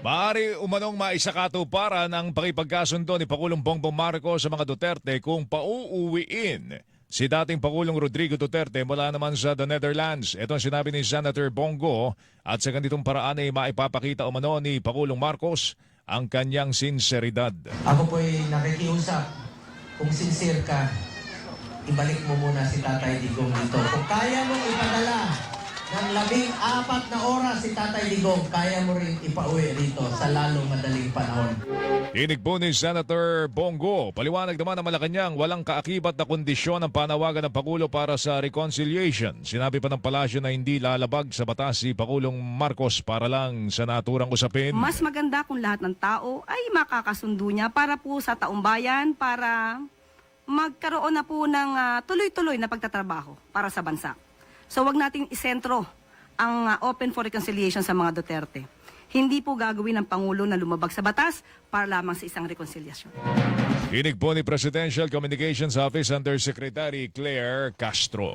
Maaari umanong maisakatuparan ang pakipagkasundo ni Pangulong Bongbong Marcos sa mga Duterte kung pauuwiin si dating Pangulong Rodrigo Duterte mula naman sa the Netherlands. Ito ang sinabi ni Senator Bongo at sa ganitong paraan ay maipapakita umano ni Pangulong Marcos ang kanyang sinseridad. Ako po'y nakikiusap. Kung sincere ka, ibalik mo muna si Tatay Digong dito. Kung kaya mong ipadala ng labing apat na oras si Tatay Digong, kaya mo rin ipauwi rito sa lalong madaling panahon. Tinig po ni Senator Bongo. Paliwanag naman ng Malacanang walang kaakibat na kondisyon ang panawagan ng Pangulo para sa reconciliation. Sinabi pa ng palasyo na hindi lalabag sa batas si Pangulong Marcos para lang sa naturang usapin. Mas maganda kung lahat ng tao ay makakasundo niya para po sa taumbayan, para magkaroon na po ng ah, tuloy-tuloy na pagtatrabaho para sa bansa. So wag nating isentro ang ah, open for reconciliation sa mga Duterte. Hindi po gagawin ng Pangulo na lumabag sa batas para lamang sa isang reconciliation. Tinig po ni Presidential Communications Office Undersecretary Claire Castro.